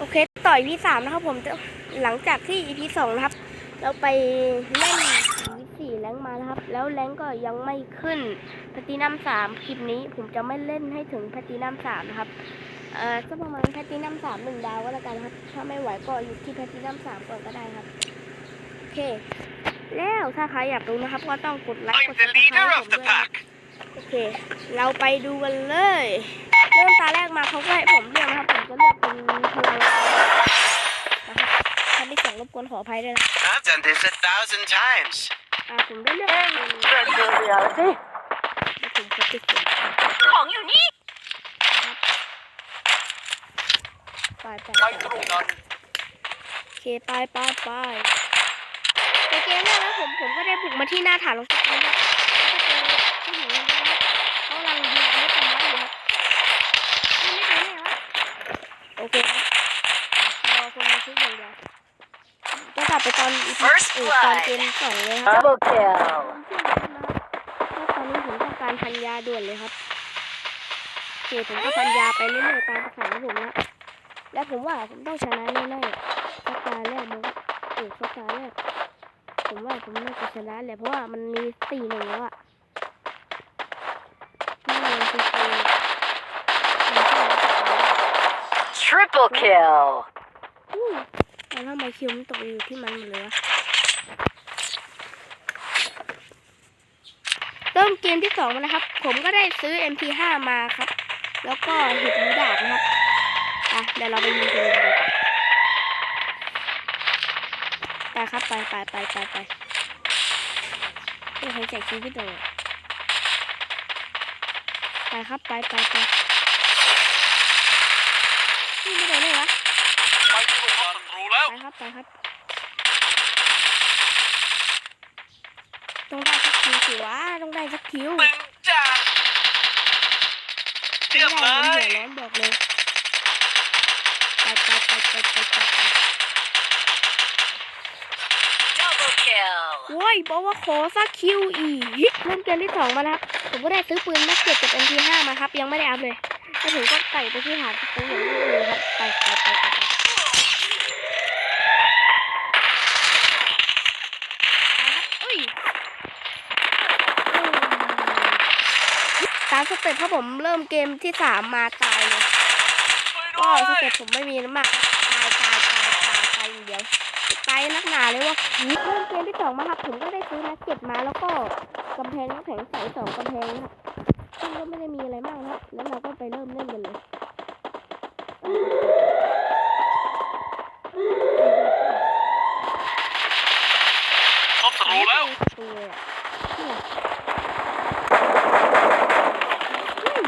โอเค ต่อ EP สามนะครับผมจะหลังจากที่ EP สองนะครับ เราไปเล่นสีสี่แรงค์มานะครับ แล้วแรงค์ก็ยังไม่ขึ้นแพตตินัมสามคลิปนี้ผมจะไม่เล่นให้ถึงแพตตินัมสามนะครับเอ่อก็ประมาณแพตตินัมสามหนึ่งดาวก็แล้วกันครับ ถ้าไม่ไหวก็อยู่ที่แพตตินัมสามก่อนก็ได้ครับโอเค แล้วถ้าใครอยากรู้นะครับ ก็ต้องกดไลค์ก I'm ด the ซับสไคร leader ต์ of ผม the ด้วยนะครับ pack. โอเค เราไปดูกันเลย เริ่มตาแรกมาเขาก็ให้ผมเลือกนะครับ ผมก็เลือกเป็นพลังนะครับถ้าไม่เสียงรบกวนขออภัยด้วยนะ I've done this a thousand times. อ่าผมได้เลือกเป็น Virtual reality แล้วผมก็ติดเสียงของอยู่นี่ไปไปไปตรงนั้นโอเคไปไปไปในเกมแรกนะผมผมก็ได้บุกมาที่หน้าฐานรถไฟนะครับแล้วก็เจอผู้หญิงคนนึงนะครับเขากำลังยิงอาวุธกันไว้อยู่ครับนี่ไม่เป็นไงวะโอเคครับรอคนมาชุบอย่างเดียวก็กลับไปตอนอีพี First เออ ตอนเกมสองเลยครับ Double kill ก็ตอนนี้ผมต้องการพันยาด่วนเลยครับโอเคผมก็พันยาไปเรื่อยๆตามภาษาของผมนะ และผมว่าผมต้องชนะแน่ๆสักตาแรกมันก็เออสักตาแรกผมว่าผมน่าจะชนะแหละเพราะว่ามันมีสี่หนึ่งแล้วอะนี่มันคือคือมันคือ Triple kill อู้แล้วทำไมคิวมันตกอยู่ที่มันหมดเลยวะ เริ่มเกมที่สองมานะครับ ผมก็ได้ซื้อ MP5 มาครับ แล้วก็เห็ดหมูดาบนะครับอะเดี๋ยวเราไปยิงกันเลยดีกว่าไปครับไปไปไปไปไปไม่เคยแจกชีวิตเลยไปครับไปไปไปนี่ไม่ได้เลยวะไปตรงนั้นรู้แล้วไปครับไปครับ ต้องได้สักคิวสิวะต้องได้สักคิวตึงจ้าเตรียมเลไม่ได้ยผมเดือดร้อนบอกเลยไปไปไปไปไปไปไป Double kill โว้ยบอกว่าขอสักคิวอีกเล่นเกมที่สองมาแล้วครับผมก็ได้ซื้อปืนแม็กเก็ตกับ MP5 มาครับ ยังไม่ได้อัพเลยแล้วผมก็ใส่ไปที่ฐานสตูอย่างนี้เลยครับไปไปไปไปไปอุ้ยอืม ตามสเต็ปเพราะผมเริ่มเกมที่สามมาตายเลยช่วยก็ด้วสยเต็ปผมไม่มีน้ำหนักตายตายตายตายตายอย่างเดียวตายนักหนาเลยว่าเริ่มเกมที่สองมาครับผมก็ได้ซื้อแม็กเก็ตมาแล้วก็กำแพงน้ำแข็งใสสองกำแพงนะครับซึ่งก็ไม่ได้มีอะไรมากนะครับแล้วเราก็ไปเริ่มเล่นกันเลย ครบสรู้แล้ว ตัวเลยอะเนี่ยอืม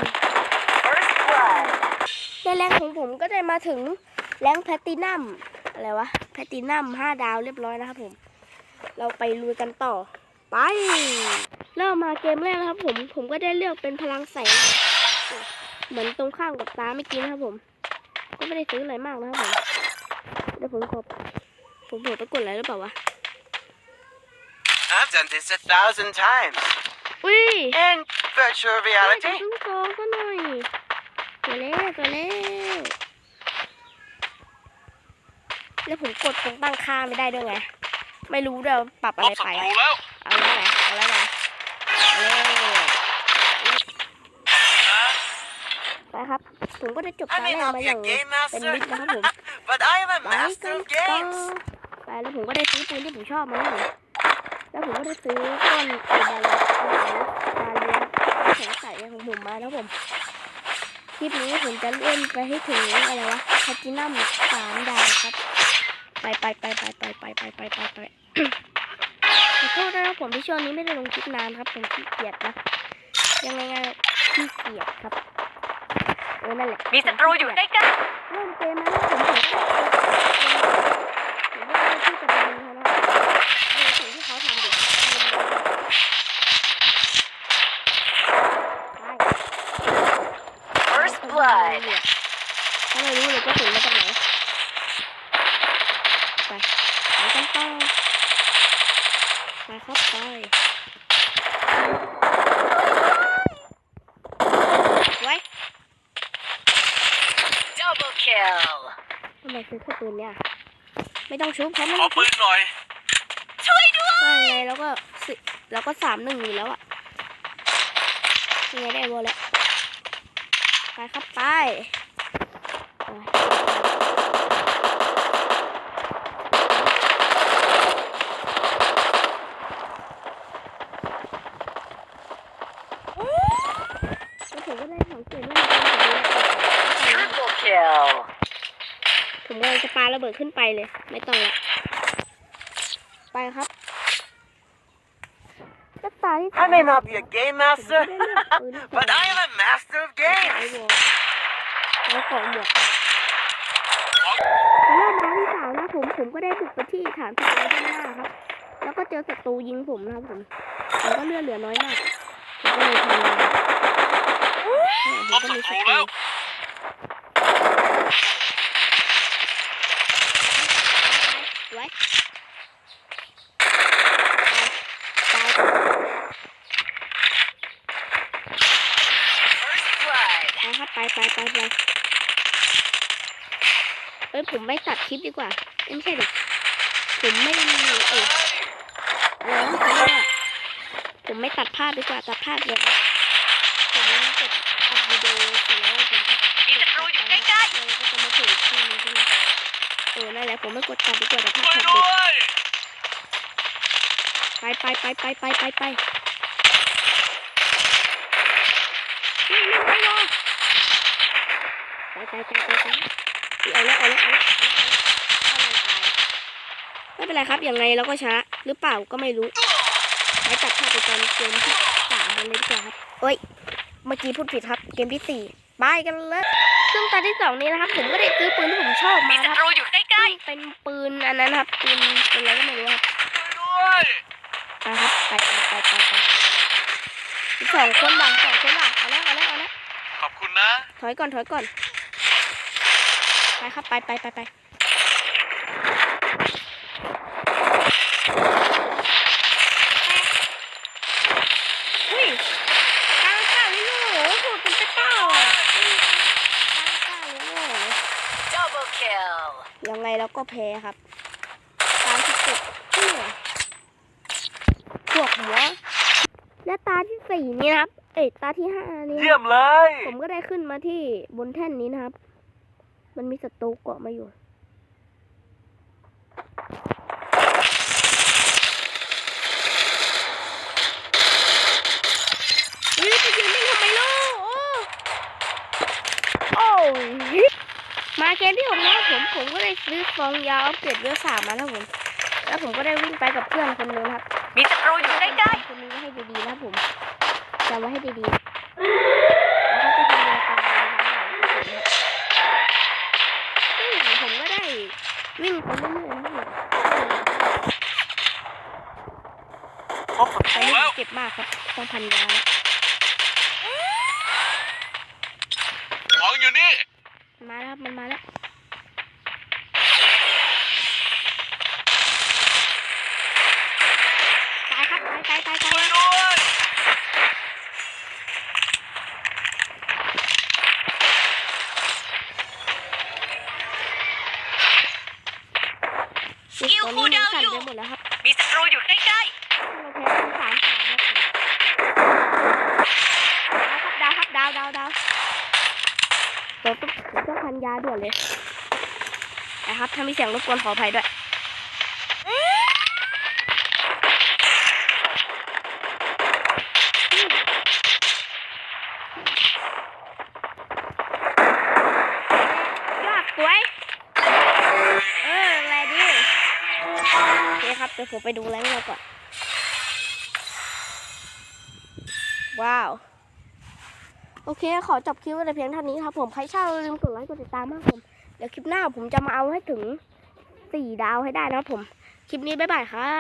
First blood ในแรงของผ มก็ได้มาถึงแรงแพลตตินัมอะไรวะแพลตตินัมห้าดาวเรียบร้อยนะครับผม เราไปลุยกันต่อ ไป เริ่มมาเกมแรกนะครับผม ผมก็ได้เลือกเป็นพลังแสง เหมือนตรงข้ามกับตาเมื่อกี้นะครับผม ก็ไม่ได้ซื้ออะไรมากนะครับผม เดี๋ยวผมขอผมเผลอไปกดอะไรหรือเปล่าวะ I've done this a thousand times. อุ้ย In virtual เฮ้ย reality. จะต้องโกงก็หน่อยตัวเล็กตัวเล็ก แล้วผมกดตรงตั้งค่าไม่ได้ด้วยไง ไม่รู้เดี๋ยวปรับคอะรไรบสไปรู้อะแล้วเอาแล้วไงเอาแล้วไงเอาแล้วนะไปครับ ผมก็ได้จบ I ตาแร may ก not มา be อย่า a ง game เป็น master, มิตรนะครับผม but I am a ไปกัน master of ต่อ games. ไปแล้วผมก็ได้ซื้อปืนที่ผมชอบมาแล้วแล้วผมก็ได้ซื้อก้อนไอ้บาลบาเลียแข็งใสของผมมาแล้วผมคลิปนี้ผมจะเล่นไปให้ถึงอะไรวะแพทินัมสามดาวครับ ไปไปไปไปไปไปไปไปไปไปขอโทษนะครับผมที่ช่วงนี้ไม่ได้ลงคลิปนานครับ ผมขี้เกียจนะ ยังไงขี้เกียจครับเออนั่นแหละมีศัตรูอยู่ใกล้ๆริ่มเกมมาแล้วผมผมก็ผมว่าที่จะไปดูเขานะดูสิ่งที่เขาทำดิใช่ ๆ First blood ถ้าไม่รู้เลยก็ถึงมาจากไหน ไปไปกันต่อไปครับไปไว้ Double kill ทำไมซื้อแค่ปืนเนี่ยไม่ต้องชุบเขาไม่ขอต้องชุปืบนหน่อยว่าไงแล้วก็สิแล้วก็สามหนึ่งอยู่แล้วอะยังไงได้บอลแล้วไปครับไปโอ้ยแล้ว ผมก็ได้สังเกตว่ามันเป็นแบบนี้ Triple kill. ผมกำลังจะปาระเบิดขึ้นไปเลย ไม่ต้องละไปครับก็ตาที่ I may not be a game ผม master ไม่ได้เลือกปืน but I am a master of ไอ้ games วอแล้วของหมวกสำหรับร้านที่สามนะผมผมก็ได้บุกไปที่ฐานศัตรูด้านหน้าครับ แล้วก็เจอศัตรูยิงผมนะครับผมผมก็เลือดเหลือน้อยมากผมก็เลยทำ งานผมก็มีศัตรูไว้ตาย First blood. ไปครับไปไปไปไปเอ้ยผมไม่ตัดคลิปดีกว่า ไม่ใช่ดิผมไม่ได้มีเออเออเขาเรียกว่าผมไม่ตัดภาพดีกว่าตัดภาพเดี๋ยวผมกดอัดวิดีโอเสร็จแล้วผมก็ มีศัตรูอยู่ใกล้ แล้วก็จะมาถึงที่นึงใช่ไหมเออ นั่นแหละผมไม่กดตัดดีกว่าแต่ภาพช่วยช็อตด้เด็ดวยไปไปไปไปไปไปไปนี่นี่ไปรอไปไปไปไปไปเอาแล้วเอาแล้วเอาแล้วเอาแล้วเอาแล้วไม่เป็นไรครับยังไงเราก็ชนะหรือเปล่าก็ไม่รู้ไปตัดภาพไปตอนเกมที่สามกันเลยดีกว่าครับเอ้ยเมื่อกี้พูดผิดครับ เกมที่สี่ไปกันเลยซึ่งตอนที่สองนี้นะครับ ผมก็ได้ซื้อปืนที่ผมชอบๆมีมาศันะครับ ยเป็นปืนอันนั้นครับปืนปืนอะไรก็ไม่รู้ครับด้วยไปครับไปไปไปไปไปสองคนบังสองคนบังเอาแล้วเอาแล้วเอาแล้วขอบคุณนะ ถอยก่อนถอยก่อน ไปครับไปไปไปไปอุ้ยกลางกลางเลยโอ้โหเป็นตะเก้าอะอุ้ยกลางกลางเลยโอ้โห ๆ Double kill. ยังไงเราก็แพ้ครับตาที่เจ็ดเนี่ยปวดหัวและตาที่สี่นี่นะครับ เอ้ยตาที่ห้านี่เยี่ยมเลย ผมก็ได้ขึ้นมาที่บนแท่นนี้นะครับ มันมีศัตรูเกาะมาอยู่ วิจะยืนนิ่งทำไมลูกโอ้โอ้ยมาเกมที่ผมนะผมผมก็ได้ ซื้อฟองยาวอัปเกรดเวลสามมาแล้วผม แล้วผมก็ได้วิ่งไปกับเพื่อนคนหนึงครับมีศัตรูอยู่ใกล้คนนี้ไว้ให้ดีๆนะผมจำไว้ให้ดีๆแล้วก็จะทำรายการซึ่งผมก็ได้วิ่งไปเรื่อยๆนะครับผมพบศัตตอนรูนี้แล้วเจ็บมากครับต้องพันยาแล้วของอยู่นี่ มาแล้วครับมันมาแล้ว ตายครับตายตายด้วยตอนนี้มือสั่หมดแล้วครับ มีศัตรูอยู่ใกล้เราแพ้ทั้งสามสามครับดาวครับดาวดาวดาวเดี๋ยวต้องเดี๋ยวต้องพันยาด่วนเลยนะครับถ้ามีเสียงรบกวนขออภัยด้วยอดสวย เอออะไรดี โอเครับเดี๋ยวผมไปดูแรงเราก่อน ว้าว โอเค ขอจบคลิปไว้แต่เพียงเท่านี้ครับผม ใครชอบอย่าลืมกดไลค์กดติดตามมากผม เดี๋ยวคลิปหน้าผมจะมาเอาให้ถึงสี่ดาวให้ได้นะครับผม คลิปนี้บ๊ายบายครับ